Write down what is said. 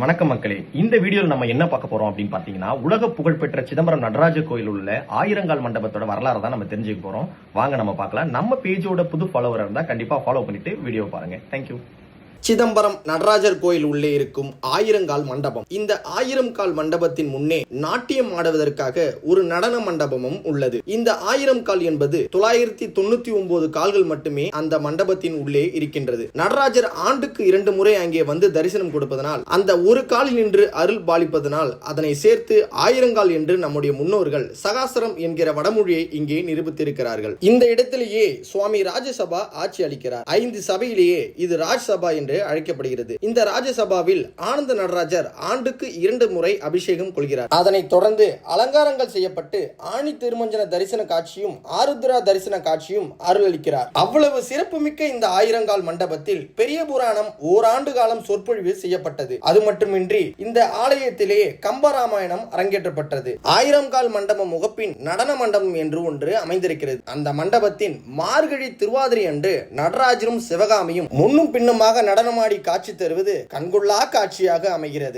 வணக்கம் மக்களே. இந்த வீடியோல நம்ம என்ன பார்க்க போறோம் அப்படின்னு பாத்தீங்கன்னா உலக புகழ்பெற்ற சிதம்பரம் நடராஜ கோயில் உள்ள ஆயிரங்கால் மண்டபத்தோட வரலாறு தான் நம்ம தெரிஞ்சுக்க போறோம். வாங்க நம்ம பார்க்கலாம். நம்ம பேஜோட புது ஃபாலோவர் இருந்தா கண்டிப்பா ஃபாலோ பண்ணிட்டு வீடியோ பாருங்க. தேங்க்யூ சிதம்பரம் நடராஜர் கோயில் உள்ளே இருக்கும் ஆயிரங்கால் மண்டபம். இந்த ஆயிரம் கால் மண்டபத்தின் முன்னே நாட்டியம் ஆடுவதற்காக ஒரு நடன மண்டபமும் உள்ளது. இந்த ஆயிரம் கால் என்பது தொள்ளாயிரத்தி தொண்ணூத்தி ஒன்பது கால்கள் மட்டுமே அந்த மண்டபத்தின் உள்ளே இருக்கின்றது. நடராஜர் ஆண்டுக்கு இரண்டு முறை அங்கே வந்து தரிசனம் கொடுப்பதனால் அந்த ஒரு காலில் நின்று அருள் பாலிப்பதனால் அதனை சேர்த்து ஆயிரங்கால் என்று நம்முடைய முன்னோர்கள் சகாசரம் என்கிற வடமொழியை இங்கே நிரூபித்திருக்கிறார்கள். இந்த இடத்திலேயே சுவாமி ராஜசபா ஆட்சி அளிக்கிறார். ஐந்து சபையிலேயே இது ராஜ்சபா என்று என்று அழைக்கப்படுகிறது. இந்த ராஜசபாவில் ஆனந்த நடராஜர் ஆண்டுக்கு இரண்டு முறை அபிஷேகம் கொள்கிறார். அதனைத் தொடர்ந்து அலங்காரங்கள் செய்யப்பட்டு ஆணி திருமஞ்சன தரிசன காட்சியும் ஆருத்ரா தரிசன காட்சியும் அருளளிக்கிறார். அவ்வளவு சிறப்புமிக்க இந்த ஆயிரங்கால் மண்டபத்தில் பெரிய புராணம் ஓராண்டு காலம் சொற்பொழிவு செய்யப்பட்டது. அது மட்டுமின்றி இந்த ஆலயத்திலே கம்பராமாயணம் அரங்கேற்றப்பட்டது. ஆயிரம் கால் மண்டப முகப்பின் நடன மண்டபம் என்று ஒன்று அமைந்திருக்கிறது. அந்த மண்டபத்தின் மார்கழி திருவாதிரை அன்று நடராஜரும் சிவகாமியும் முன்னும் பின்னுமாக நடனமாடி காட்சி தருவது கண்கொள்ளா காட்சியாக அமைகிறது.